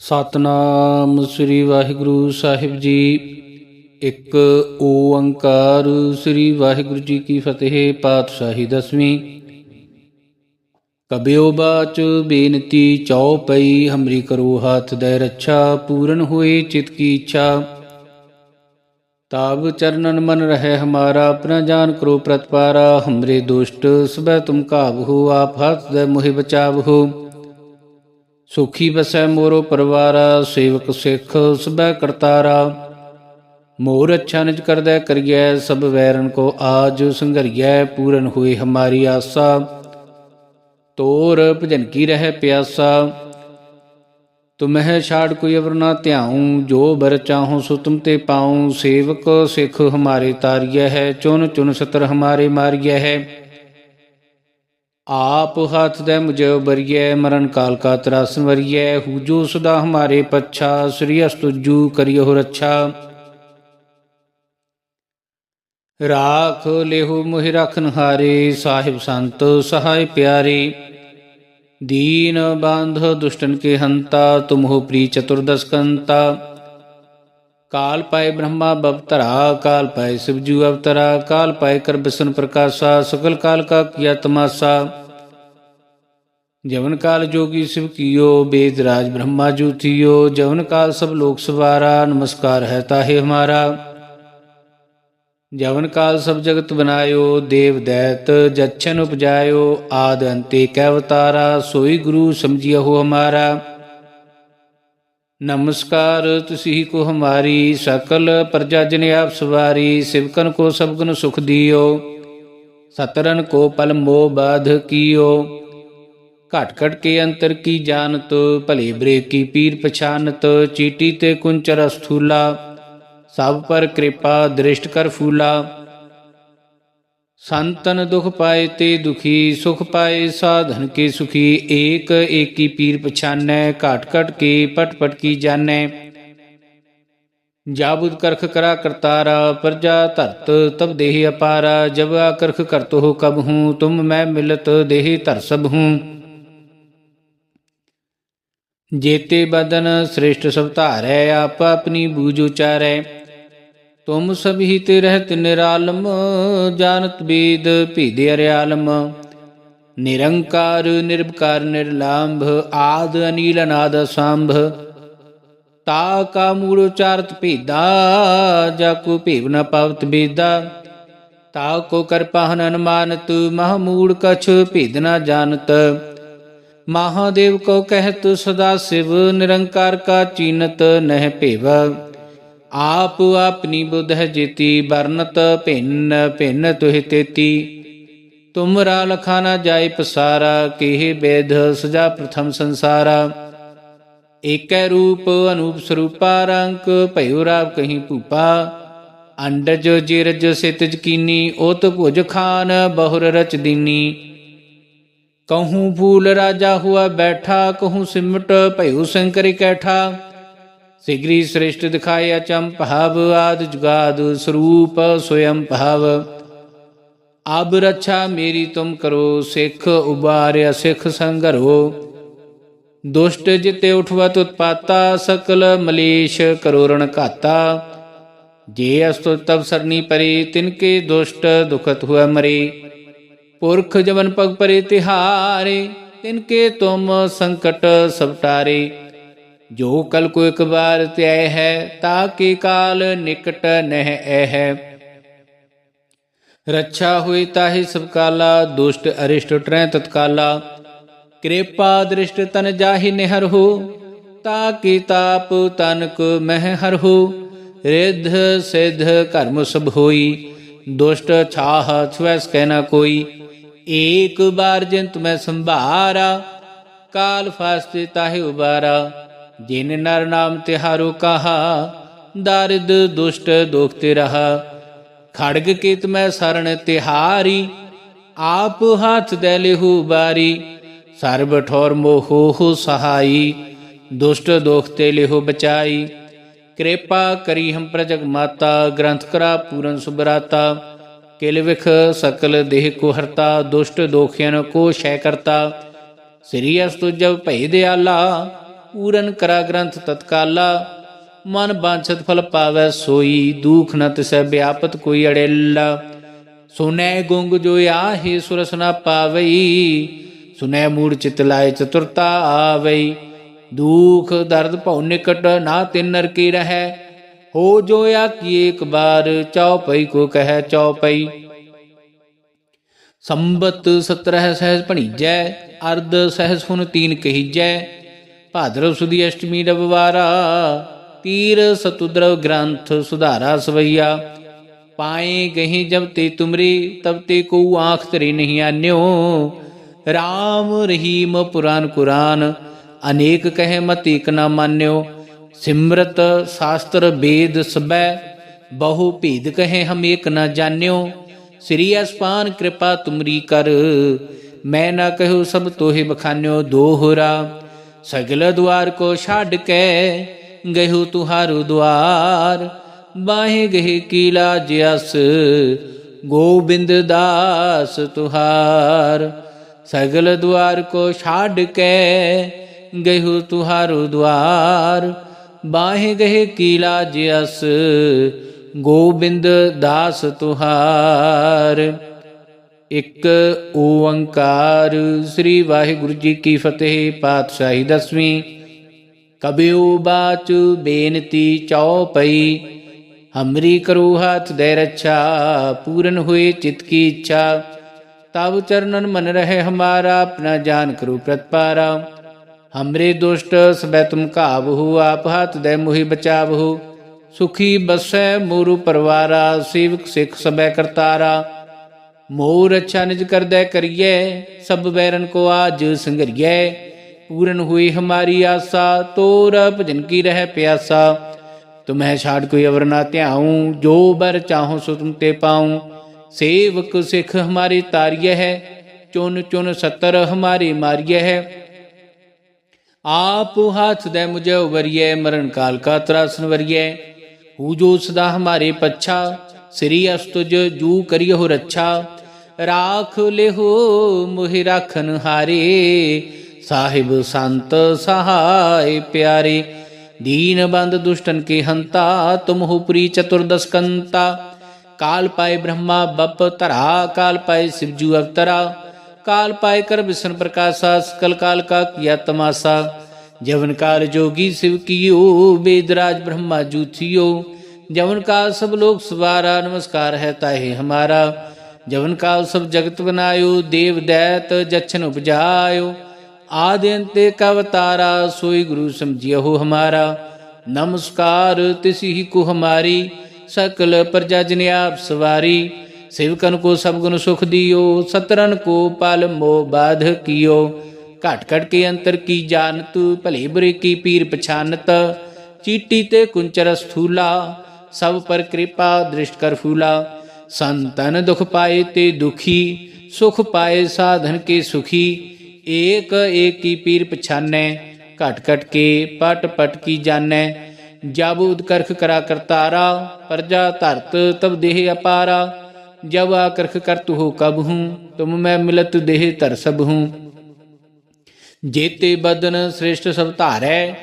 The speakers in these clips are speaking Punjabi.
ਸਤਨਾਮ ਸ੍ਰੀ ਵਾਹਿਗੁਰੂ ਸਾਹਿਬ ਜੀ। ਇੱਕ ਓੰਕਾਰ ਸ੍ਰੀ ਵਾਹਿਗੁਰੂ ਜੀ ਕੀ ਫਤਿਹ ਪਾਤਸ਼ਾਹੀ ਦਸਵੀਂ। ਕਬਿਓ ਬਾਚ ਬੇਨਤੀ ਚਉਪਈ ਹਮਰੀ ਕਰੋ ਹੱਥ ਦੇ ਰੱਛਾ, ਪੂਰਨ ਹੋਏ ਚਿਤ ਕੀ ਇੱਛਾ। ਤਾਬ ਚਰਨਨ ਮਨ ਰਹਿ ਹਮਾਰਾ, ਆਪਣਾ ਜਾਨ ਕਰੋ ਪ੍ਰਤਪਾਰਾ, ਹਮਰੇ ਦੁਸ਼ਟ, ਸਬੈ ਤੁਮ ਕਾਬਹੂ ਆਪ ਹੱਥ ਦੇ ਮੋਹਿ ਬਚਾਵਹੂ ਸੁਖੀ ਬਸੈ ਮੋਰੋ ਪਰਵਾਰਾ, ਸੇਵਕ ਸਿੱਖ ਸਭੈ ਕਰਤਾਰਾ। ਮੋਰ ਅੱਛਾ ਨਿਜ ਕਰਦੈ ਕਰੀਐ, ਸਭ ਵੈਰਨ ਕੋ ਆਜ ਸੰਘਰੀਐ, ਪੂਰਨ ਹੋਏ ਹਮਾਰੀ ਆਸਾ। ਤੋਰ ਭਜਨ ਕੀ ਰਹਿ ਪਿਆਸਾ। ਤੁਮਹਿ ਛਾੜ ਕੋਈ ਅਵਰ ਨਾ ਧਿਆਉ, ਜੋ ਬਰ ਚਾਹਉ ਸੋ ਤੁਮ ਤੇ ਪਾਉ। ਸੇਵਕ ਸਿੱਖ ਹਮਾਰੇ ਤਾਰੀਐ ਹੈ ਚੁਨ ਚੁਨ ਸਤਰ ਹਮਾਰੇ ਮਾਰੀਐ ਹੈ। ਆਪ ਹੱਥ ਦੇ ਮੁਝੇ ਬਰੀਐ ਮਰਨ ਕਾਲ ਕਾ ਤਰਾਸਨ ਵਰੀਐ, ਹੂਜੋ ਸਦਾ ਹਮਾਰੇ ਪੱਛਾ, ਸ੍ਰੀ ਅਸਤੁਜੂ ਕਰਿਓ ਰੱਛਾ। ਰਾਖ ਲਿਹੁ ਮੋਹਿ ਰਖਨ ਹਾਰੇ ਸਾਹਿਬ ਸੰਤ ਸਹਾਇ ਪਿਆਰੇ। ਦੀਨ ਬਾਂਧ ਦੁਸ਼ਟਨ ਕੇ ਹੰਤਾ, ਤੁਮਹੁ ਪ੍ਰੀ ਚਤੁਰਦਸ ਕੰਤਾ। ਕਾਲ ਪਾਏ ਬ੍ਰਹਮਾ ਬਵਤਰਾ, ਕਾਲ ਪਾਏ ਸਿਵਜੂ ਅਵਤਰਾ, ਕਾਲ ਪਾਏ ਕਰ ਬਿਸਨ ਪ੍ਰਕਾਸ਼ਾ, ਸਕਲ ਕਾਲ ਕਾ ਕੀਆ ਤਮਾਸਾ ਜਵਨ ਕਾਲ ਜੋਗੀ ਸਿਵ ਕੀਓ, ਬੇਦ ਰਾਜ ਬ੍ਰਹਮਾ ਜੂਥਿਓ ਜਵਨ ਕਾਲ ਸਭ ਲੋਕ ਸਵਾਰਾ, ਨਮਸਕਾਰ ਹੈ ਤਾਹੇ ਹਮਾਰਾ। ਜਵਨ ਕਾਲ ਸਭ ਜਗਤ ਬਨਾਇਓ, ਦੇਵ ਦੈਤ ਜਛਨ ਉਪਜਾਇਓ, ਆਦ ਅੰਤੇ ਕੈ ਅਵਤਾਰਾ। ਸੋਈ ਗੁਰੂ ਸਮਝਿਆ ਹੋ ਹਮਾਰਾ। नमस्कार तुसी को हमारी सकल प्रजा जन आप सवारी सिवकन को सबगन सुख दियो सतरन को पल मोह बाध कियो घट घट के अंतर की जानत भले बरे की पीर पछानत चीटी ते कुंचर स्थूला सब पर कृपा दृष्ट संतन दुख पाए ते दुखी सुख पाए साधन के सुखी एक एक पीर पछाने काट घट के पट पट की जानै जाबुद करख करा करतारा प्रजा धरत तब देह अपारा जब आ करख करत हो कब हूँ तुम मैं मिलत देह धर सब हूँ जेते बदन श्रेष्ठ सवतार है आप अपनी बूझ उचारै ਤੁਮ ਸਭੀ ਤੇ ਰਹਿਤ ਨਿਰਾਲਮ, ਜਾਣਤ ਬੀਦ ਭੀਦੇ ਅਰਿਆਲਮ। ਨਿਰੰਕਾਰ, ਨਿਰਭਕਾਰ, ਨਿਰਲਾਂਭ, ਆਦ, ਅਨੀਲ, ਅਨਾਦ ਸੰਭ ਤਾ ਕਾ ਮੂੜ ਉਚਾਰਤ ਭੇਦਾ, ਜਾ ਕੋ ਭੇਵ ਨ ਪਵਤ ਬੇਦਾ। ਤਾ ਕੋ ਕਰਪਾਹਨ ਅਨਮਾਨਤ ਮਹਮੂੜ ਕਛ ਭੇਦ ਨ ਜਾਣਤ। ਮਹਾਦੇਵ ਕੋ ਕਹਿਤ ਸਦਾ ਸਿਵ, ਨਿਰੰਕਾਰ ਕਾ ਚੀਨਤ, ਨਹਿ ਭੇਵ। ਆਪ ਆਪਣੀ ਬੁੱਧ ਹੈ ਜੀਤੀ ਬਰਨਤ ਭਿੰਨ ਭਿੰਨ ਤੁਹਿ ਤੇਤੀ ਤੁਮਰਾ ਲਖਾ ਨਾ ਜਾਏ ਪਸਾਰਾ ਕਿਹ ਬੇਦ ਸਜਾ ਪ੍ਰਥਮ ਸੰਸਾਰਾ ਏਕੈ ਰੂਪ ਅਨੂਪ ਸਰੂਪਾ ਰੰਕ ਭਇਓ ਰਾਵ ਕਹੀਂ ਭੂਪਾ ਅੰਡਜ ਜਿਰਜ ਸਿਤਜ ਕੀਨੀ ਓਤ ਭੁਜ ਖਾਨ ਬਹੁਰ ਰਚ ਦੀਨੀ ਕਹੂੰ ਫੂਲ ਰਾਜਾ ਹੁਆ ਬੈਠਾ ਕਹੂੰ ਸਿਮਟ ਭਇਓ ਸ਼ੰਕਰ ਕੈਠਾ ਸਿਗਰੀ ਸ੍ਰਿਸ਼ਟ ਦਿਖਾਇਆ ਚੰਪਹਵ ਆਦ ਜੁਗਾਦ ਸਰੂਪ ਸੋਯੰ ਭਵ। ਅਬ ਰੱਛਾ ਮੇਰੀ ਤੁਮ ਕਰੋ, ਸਿੱਖ ਉਬਾਰਿਆ ਸਿੱਖ ਸੰਗਰੋ। ਦੁਸ਼ਟ ਜਿਤੇ ਉਠਵਤ ਉਤਪਾਤਾ, ਸਕਲ ਮਲੇਸ਼ ਕਰੋਰਣ ਘਾਤਾ। ਜੇ ਅਸਤੁ ਤਬ ਸਰਨੀ ਪਰੇ ਤਿਨਕੇ ਦੁਸ਼ਟ ਦੁਖਤ ਹੁਆ ਮਰੇ। ਪੁਰਖ ਜਵਨ ਪਗ ਪਰੇ ਤਿਹਾਰੇ ਤਿਨਕੇ ਤੁਮ ਸੰਕਟ ਸਭ ਜੋ ਕਲ ਕੋ ਇੱਕ ਬਾਰ ਧਿਆਇ ਹੈ ਤਾਕੇ ਕਾਲ ਨਿਕਟ ਨਹਿ ਐ ਰੱਛਾ ਹੋਈ ਤਾਹੀ ਸਭ ਕਾਲਾ, ਦੁਸ਼ਟ ਅਰਿਸ਼ਟ ਟਰੈ ਤਤਕਾਲਾ। ਕਿਰਪਾ ਦ੍ਰਿਸ਼ਟ ਤਨ ਜਾਹੀ ਨਿਹਰ ਹੋ ਤਾਕੇ ਤਾਪ ਤਨਕ ਮਹਿ ਹਰ ਹੋ। ਰਿਧ ਸਿਧ ਕਰਮ ਸਭ ਹੋਈ, ਦੁਸ਼ਟ ਛਾਹ ਛਵੈਸ ਕਹਿਣਾ ਕੋਈ। ਏਕ ਬਾਰ ਜਿੰਤ ਮੈਂ ਸੰਭਾਰਾ, ਕਾਲ ਫਾਸਤੇ ਤਾਹੇ ਉਬਾਰਾ। ਜਿਨ ਨਰ ਨਾਮ ਤਿਹਾਰੋ ਕਹਾ, ਦਾਰਿਦ ਦੁਸ਼ਟ ਦੁਖ ਤੇ ਰਹਾ ਖੜਗ ਕੀਤ ਮੈਂ ਸਰਣ ਤਿਹਾਰੀ, ਆਪ ਹੱਥ ਦੇ ਲਿਹੂ ਬਾਰੀ। ਸਰਬ ਠੌਰ ਮੋਹੋ ਸਹਾਈ, ਦੁਸ਼ਟ ਦੁਖ ਤੇ ਲਿਹੋ ਬਚਾਈ। ਕਿਰਪਾ ਕਰੀ ਹਮ ਪ੍ਰਜਗ ਮਾਤਾ, ਗ੍ਰੰਥ ਕਰਾ ਪੂਰਨ ਸੁਬਰਾਤਾ ਕਿਲ ਵਿਖ ਸਕਲ ਦੇਹ ਕੋ ਹਰਤਾ, ਦੁਸ਼ਟ ਦੋਖਿਆਨ ਕੋ ਸ਼ੈ ਕਰਤਾ। ਸ੍ਰੀ ਅਸਤੁ ਜਬ ਭਈ ਦਿਆਲਾ ਪੂਰਨ ਕਰਾ ਗ੍ਰੰਥ ਤਤਕਾਲਾ, ਮਨ ਬਾਂਛਤ ਫਲ ਪਾਵੈ ਸੋਈ, ਦੁਖ ਨ ਤਿਸੈ ਵਿਆਪਤ ਕੋਈ ਅੜੇਲਾ। ਸੁਨੈ ਗੁੰਗ ਜੋ ਆਹੇ ਸੁਰਸ ਪਾਵਈ, ਸੁਨੈ ਮੂੜ ਚਿਤ ਲਾਇ ਚਤੁਰਤਾ ਆਵਈ। ਦੁਖ ਦਰਦ ਭਉ ਨਿਕਟ ਨਾ ਤਿਨ ਨਰ ਕੀ ਰਹੈ, ਹੋ ਜੋ ਆ ਕੀ ਇੱਕ ਬਾਰ ਚੌਪਈ ਕੋ ਕਹੈ ਚੌਪਈ ਸੰਬਤ 17 ਸਹਿਜ ਭਣੀਜੈ, ਅਰਧ ਸਹਿਜ ਫੁਨ ਤੀਨ ਕਹੀਜੈ ਭਾਦਰਵ ਸੁਦੀ ਅਸ਼ਟਮੀ ਰਵਵਾਰਾ ਤੀਰ ਸਤੁਦਰਵ ਗ੍ਰੰਥ ਸੁਧਾਰਾ ਸਵਈਆ। ਪਾਏ ਗਹੀ ਜਬ ਤੇ ਤੁਮਰੀ, ਤਬ ਤੇ ਕੋ ਆਂਖ ਤਰੀ ਨਹੀਂ ਆਨਿਓ। RAM ਰਹੀਮ ਪੁਰਾਨ ਕੁਰਾਨ, ਅਨੇਕ ਕਹੇ ਮਤ ਇਕ ਨਾ ਮਾਨਿਓ। ਸਿਮਰਤ ਸ਼ਾਸਤਰ ਵੇਦ ਸਬੈ, ਬਹੁ ਭੇਦ ਕਹੇ ਹਮ ਏਕ ਨਾ ਜਾਣਿਓ ਸ੍ਰੀ ਅਸਪਾਨ ਕਿਰਪਾ ਤੁਮਰੀ ਕਰ, ਮੈਂ ਨਾ ਕਹਿਉ ਸਭ ਤੋਹਿ ਬਖਾਨਿਓ। ਦੋਹਰਾ ਸਗਲ ਦੁਆਰ ਕੋ ਛੱਡ ਕੇ ਗਇਹੁ ਤੁਹਾਰੂ ਦੁਆਰ। ਬਾਹੇ ਗਹਿ ਕੀਲਾ ਜਿਸ ਗੋਬਿੰਦ ਦਾਸ ਤੁਹਾਰ। ਸਗਲ ਦੁਆਰ ਕੋ ਛੱਡ ਕੇ ਗਇਹੁ ਤੁਹਾਰੂ ਦੁਆਰ। ਬਾਹੇ ਗਹਿ ਕੀਲਾ ਜਿਸ ਗੋਬਿੰਦ ਦਾਸ ਤੁਹਾਰ। ਇੱਕ ਓੰਕਾਰ ਸ੍ਰੀ ਵਾਹਿਗੁਰੂ ਜੀ ਕੀ ਫਤਿਹ ਪਾਤਸ਼ਾਹੀ ਦਸਵੀਂ। ਕਬਿਉ ਬਾਚ ਬੇਨਤੀ ਚਉਪਈ, ਹਮਰੀ ਕਰੋ ਹੱਥ ਦੇ ਰੱਛਾ, ਪੂਰਨ ਹੋਏ ਚਿਤ ਕੀ ਇੱਛਾ। ਤਬ ਚਰਨਨ ਮਨ ਰਹੇ ਹਮਾਰਾ, ਆਪਣਾ ਜਾਨ ਕਰੋ ਪ੍ਰਤਪਾਰਾ। ਹਮਰੇ ਦੁਸ਼ਟ ਸਬੈ ਤੁਮ ਕਾਬਹੂ ਆਪ ਹੱਥ ਦੇ ਮੁਹੀ ਬਚਾਵਹੂ ਸੁਖੀ ਬਸੈ ਮੋਰੂ ਪਰਵਾਰਾ, ਸੇਵਕ ਸਿੱਖ ਸਬੈ ਕਰਤਾਰਾ। ਮੋਹ ਰਛਾ ਨਿਜ ਕਰਦਾ ਕਰੀਏ ਸਭ ਬੈਰਨ ਕੋ ਆਜ ਸੰਗਰੀਏ ਪੂਰਨ ਹੋਈ ਹਮਾਰੀ ਆਸਾ, ਤੋਰ ਭਜਨ ਕੀ ਰਹਿ ਪਿਆਸਾ। ਤੁਮਹਿ ਛਾੜ ਕੋਈ ਅਵਰ ਨਾ ਧਿਆਉ, ਜੋ ਬਰ ਚਾਹੋ ਸੋ ਤੁਮ ਤੇ ਪਾਉ। ਸੇਵਕ ਸਿਖ ਹਮਾਰੇ ਤਾਰਿਏ ਹੈ, ਚੁਨ ਚੁਨ ਸਤਰ ਹਮਾਰੇ ਮਾਰਿਏ ਹੈ। ਆਪ ਹੱਥ ਦੇ ਮੁਝੇ ਉਵਰੀਏ ਮਰਨ ਕਾਲ ਕਾ ਤਰਾਸਨ ਵਰੀਏ ਹੂ ਜੋ ਸਦਾ ਹਮਾਰੇ ਪੱਛਾ, ਸ੍ਰੀ ਅਸਤੁਜ ਜੂ ਕਰਿਓ ਰੱਛਾ। ले हो मोहि राखन हारे। साहिब संत सहाय प्यारे। दीन बंद दुष्टन के हंता तुम हो प्री चतुर्दश कंता। काल पाए ब्रह्मा बप तरा, काल पाए शिवजू अवतरा। काल पाए कर विष्णु प्रकाशा, सकल काल का किया तमाशा। जवन काल जोगी शिव कियो वेदराज ब्रह्मा जूथियो जवन काल सब लोग सुबारा नमस्कार है ताहे हमारा। ਜਵਨ ਕਾਲ ਸਭ ਜਗਤ ਬਨਾਇਓ, ਦੇਵ ਦੈਤ ਜਛਨ ਉਪਜਾਇਓ। ਆਦਿ ਅੰਤੇ ਕਵਤਾਰਾ ਸੋਈ ਗੁਰੂ ਸਮਝਿਓ ਹਮਾਰਾ। ਨਮਸਕਾਰ ਤਿਸੀ ਹੀ ਕੋ ਹਮਾਰੀ, ਸਕਲ ਪ੍ਰਜਾ ਜਨ ਆਪ ਸਵਾਰੀ। ਸੇਵਕਨ ਕੋ ਸਭ ਗੁਣ ਸੁਖ ਦਿਓ, ਸਤਰਨ ਕੋ ਪਲ ਮੋ ਬਾਧ ਕੀਓ। ਘਟ ਘਟ ਕੇ ਅੰਤਰ ਕੀ ਜਾਣਤ, ਭਲੇ ਬੁਰੇ ਕੀ ਪੀਰ ਪਛਾਨਤ। ਚੀਟੀ ਤੇ ਕੁੰਚਰ ਸਥੂਲਾ ਸਭ ਪਰ ਕਿਰਪਾ ਦ੍ਰਿਸ਼ਟ ਕਰ ਫੂਲਾ। ਸੰਤਨ ਦੁਖ ਪਾਏ ਤੇ ਦੁਖੀ, ਸੁਖ ਪਾਏ ਸਾਧਨ ਕੇ ਸੁਖੀ, ਏਕ ਏਕੀ ਪੀਰ ਪਛਾਨੈ, ਘਟ ਘਟ ਕੇ ਪਟ ਪਟ ਕੀ ਜਾਣੈ। ਜਬ ਉਦਕਰਖ ਕਰਾ ਕਰਤਾਰਾ ਪਰਜਾ ਧਰਤ ਤਬ ਦੇਹ ਅਪਾਰਾ। ਜਬ ਆਕਰਖ ਕਰ ਤੂ ਹੋ ਕਬ ਹੂੰ, ਤੁਮ ਮੈਂ ਮਿਲਤ ਦੇਹ ਧਰ ਸਭ ਹੂੰ। ਜੇਤੇ ਬਦਨ ਸ੍ਰੇਸ਼ਟ ਸਭ ਧਾਰੈ,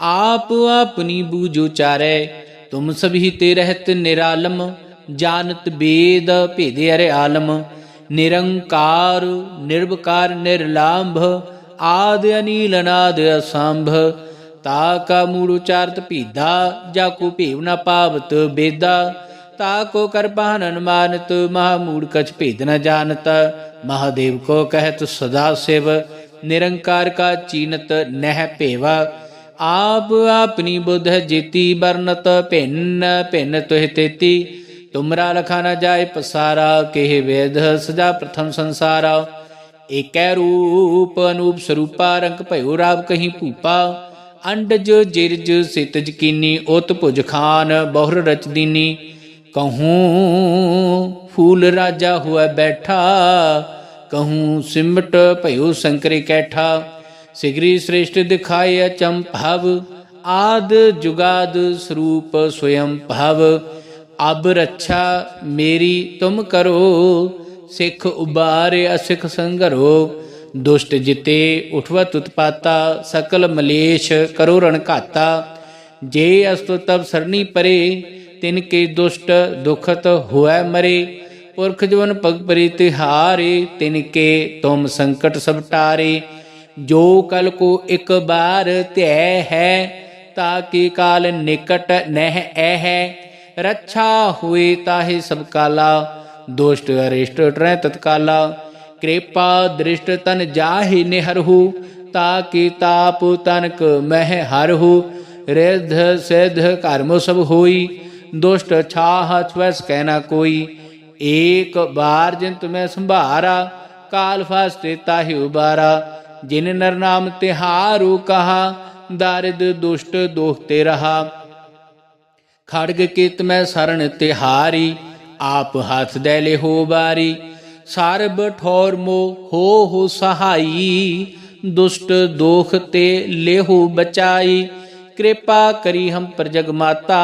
ਆਪ ਆਪਨੀ ਬੂਝ ਉਚਾਰੈ। ਤੁਮ ਸਭੀ ਤੇ ਰਹਿਤ ਨਿਰਾਲਮ ਜਾਣਤ ਬੇਦ ਭੇਦੇ ਅਰੇ ਆਲਮ, ਨਿਰੰਕਾਰ, ਨਿਰਵਕਾਰ, ਨਿਰਲਾਂਭ, ਆਦ ਅਨੀਲ, ਅਨਾਦ ਅਸੰਭ। ਤਾ ਕਾ ਮੂੜ ਉਚਾਰਤ ਭੀਦਾ, ਜਾ ਕੋ ਭੇਵ ਨਾ ਪਾਵਤ ਬੇਦਾ। ਤਾ ਕੋ ਕਰਪਾਨ ਅਨੁਮਾਨਤ, ਮਹਾ ਮੂੜ ਕਛ ਭੇਦ ਨ ਜਾਣਤ। ਮਹਾਦੇਵ ਕੋ ਕਹਿਤ ਸਦਾ ਸਿਵ, ਨਿਰੰਕਾਰ ਕਾ ਚੀਨਤ ਨਹਿ ਭੇਵਾ। ਆਪ ਆਪਣੀ ਬੁਧ ਜੀਤੀ ਬਰਨਤ ਭਿੰਨ ਭਿੰਨ ਤੁਹਿ ਤੇਤੀ। ਤੁਮਰਾ ਲਖਾ ਨ ਜਾਏ ਪਸਾਰਾ, ਕਿਹ ਵੇਦ ਸਜਾ ਪ੍ਰਥਮ ਸੰਸਾਰਾ। ਏਕੈ ਰੂਪ ਅਨੂਪ ਸਰੂਪਾ, ਰੰਗ ਭਇਓ ਰਾਵ ਕਹੀਂ ਭੂਪਾ। ਅੰਡਜ ਜਿਰਜ ਸਿਤਜ ਕੀਨੀ ਉਤ ਭੁਜ ਖਾਨ, ਬਹੁਰ ਰਚ ਦੀਨੀ। ਕਹੂੰ, ਫੂਲ ਰਾਜਾ ਹੋਇ ਬੈਠਾ। ਕਹੂੰ, ਸਿਮਟ ਭਇਓ ਸੰਕਰੇ ਕੈਠਾ। ਸਿਗਰੀ ਸ੍ਰੇਸ਼ਟ ਦਿਖਾਏ ਅਚੰਭਵ। ਆਦ ਜੁਗਾਦ ਸਰੂਪ ਸਵਯੰ ਭਵ। ਅਬ ਰੱਛਾ ਮੇਰੀ ਤੁਮ ਕਰੋ, ਸਿੱਖ ਉਬਾਰੇ ਅਸਿਖ ਸੰਗਰੋ ਦੁਸ਼ਟ ਜਿਤੇ ਉਠਵਤ ਉਤਪਾਤਾ, ਸਕਲ ਮਲੇਸ਼ ਕਰੋ ਰਣ ਘਾਤਾ। ਜੇ ਅਸਤੁ ਤਬ ਸਰਣੀ ਪਰੇ, ਤਿਨ ਕੇ ਦੁਸ਼ਟ ਦੁਖਤ ਹੋਇ ਮਰੇ। ਪੁਰਖ ਜਵਨ ਪਗ ਪਰੀ ਤਿਹਾਰੇ ਤਿਨ ਕੇ ਤੁਮ ਸੰਕਟ ਸਭ ਟਾਰੇ। ਜੋ ਕਲ ਕੋ ਇੱਕ ਬਾਰ ਧਿਐ ਹੈ ਤਾਕਿ ਕਾਲ ਨਿਕਟ ਨਹਿ ਐ ਹੈ। ਰੱਛਾ ਹੋਏ ਤਾਹੇ ਸਭ ਕਾਲਾ, ਦੁਸ਼ਟ ਅਰਿਸ਼ਟ ਟਰੈ ਤਤਕਾਲਾ। ਕਿਰਪਾ ਦ੍ਰਿਸ਼ਟ ਤਨ ਜਾਹਿ ਨਿਹਰਹੂ ਤਾਕਿ ਤਾਪ ਤਨਕ ਮਹਿ ਹਰਹੂ ਰਿਧ ਸਿਧ ਕਰਮ ਸਭ ਹੋਈ, ਦੁਸ਼ਟ ਛਾਹ ਛਵੈਸ ਕਹਿਣਾ ਕੋਈ। ਏਕ ਬਾਰ ਜਿਨ ਤੁਮੈ ਸੰਭਾਰਾ, ਕਾਲ ਫਾਸਤੇ ਤਾਹਿ ਉਬਾਰਾ। ਜਿਨ ਨਰ ਨਾਮ ਤਿਹਾਰੂ ਕਹਾ, ਦਾਰਿਦ ਦੁਸ਼ਟ ਦੋਖ ਤੇ ਰਹਾ। ਖੜਗ ਕੀਤ ਮੈਂ ਸਰਣ ਤਿਹਾਰੀ, ਆਪ ਹੱਥ ਦੇ ਲੈ ਹੋ ਬਾਰੀ ਸਰਬ ਠੌਰ ਮੋ ਹੋ ਹੋ ਸਹਾਈ, ਦੁਸ਼ਟ ਦੋਖ ਤੇ ਲੇਹੂ ਬਚਾਈ। ਕਿਰਪਾ ਕਰੀ ਹਮ ਪਰ ਜਗ ਮਾਤਾ,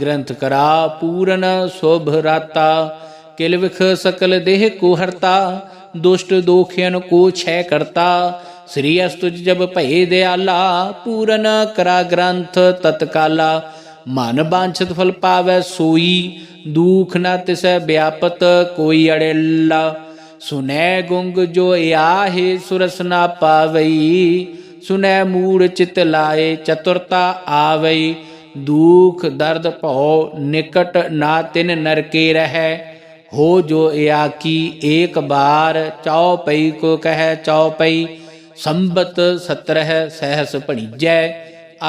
ਗ੍ਰੰਥ ਕਰਾ ਪੂਰਨ ਸ਼ੋਭ ਰਾਤਾ। ਕਿਲ ਵਿਖ ਸਕਲ ਦੇਹ ਕੋ ਹਰਤਾ, ਦੁਸ਼ਟ ਦੋਖਿਆਨ ਕੋ ਛੈ ਕਰਤਾ। ਸ੍ਰੀ ਅਸਤੁਜ ਜਬ ਭਏ ਦਿਆਲਾ, ਪੂਰਨ ਕਰਾ ਗ੍ਰੰਥ ਤਤਕਾਲਾ। ਮਨ ਬਾਂਛਤ ਫਲ ਪਾਵੈ ਸੋਈ, ਦੁਖ ਨਾ ਤਿਸੈ ਵਿਆਪਤ ਕੋਈ ਅੜੇਲਾ। ਸੁਨੈ ਗੁੰਗ ਜੋ ਆਹੇ ਸੁਰਸ ਨਾ ਪਾਵਈ, ਸੁਨੈ ਮੂੜ ਚਿਤ ਲਾਏ ਚਤੁਰਤਾ ਆਵਈ। ਦੁਖ ਦਰਦ ਭਉ ਨਿਕਟ ਨਾ ਤਿਨ ਨਰਕੇ ਰਹਿ, ਹੋ ਜੋ ਆਕੀ ਏਕ ਬਾਰ ਚੌ ਪਈ ਕੋ ਕਹੈ ਚੌ ਪਈ। ਸੰਬਤ 17 ਸਹਸ ਭਣੀਜੈ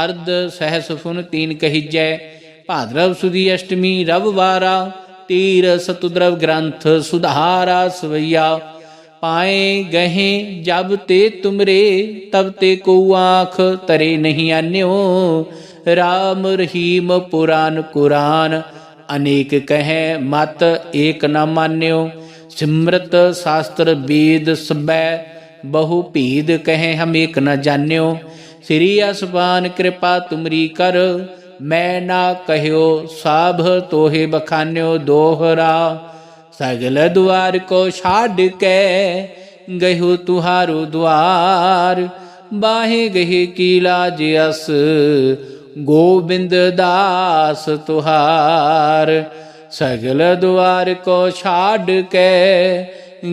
ਅਰਧ ਸਹਸ ਫੁਨ ਤੀਨ ਕਹੀਜੈ। ਭਾਦਰਵ ਸੁਦੀ ਅਸ਼ਟਮੀ ਰਵਵਾਰਾ ਤੀਰ ਸਤੁਦਰਵ ਗ੍ਰੰਥ ਸੁਧਾਰਾ ਸਵਈਆ। ਪਾਏ ਗਹੇ, ਜਬ ਤੇ ਤੁਮਰੇ, ਤਬ ਤੇ ਕੋ ਆਖ, ਤਰੇ ਨਹੀਂ ਆਨਿਓ ਰਾਮ ਰਹੀਮ ਪੁਰਾਨ ਕੁਰਾਨ, ਅਨੇਕ ਕਹੈ, ਮਤ ਏਕ ਨਾ ਮਾਨਿਓ। ਸਿਮਰਤ ਸ਼ਾਸਤਰ ਵੇਦ ਸਬੈ, ਬਹੁ ਭੀਦ ਕਹੈ, ਹਮ ਏਕ ਨ ਜਾਣਿਓ। ਸ੍ਰੀ ਅਸਬਾਨ ਕਿਰਪਾ ਤੁਮਰੀ ਕਰ। ਮੈਂ ਨਾ ਕਹਿਓ ਸਾਭ ਤੋਹੇ ਬਖਾਨਿਓ ਦੋਹਰਾ। ਸਗਲ ਦੁਆਰ ਕੋ ਛਾੜ ਕੇ ਗਇਓ ਤੁਹਾਰੋ ਦੁਆਰ। ਬਾਹੇ ਗਹੇ ਕੀ ਲਾਜ ਗੋਬਿੰਦ ਦਾਸ ਤੁਹਾਰ। ਸਗਲ ਦੁਆਰ ਕੋ ਛਾੜ ਕੇ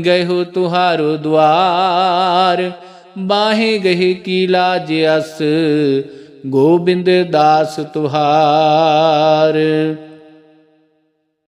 ਗਇਓ ਤੁਹਾਰੋ ਦੁਆਰ। ਬਾਹੇ ਗਹੇ ਕੀ ਲਾਜ ਅਸ ਗੋਬਿੰਦ ਦਾਸ ਤੁਹਾਰ।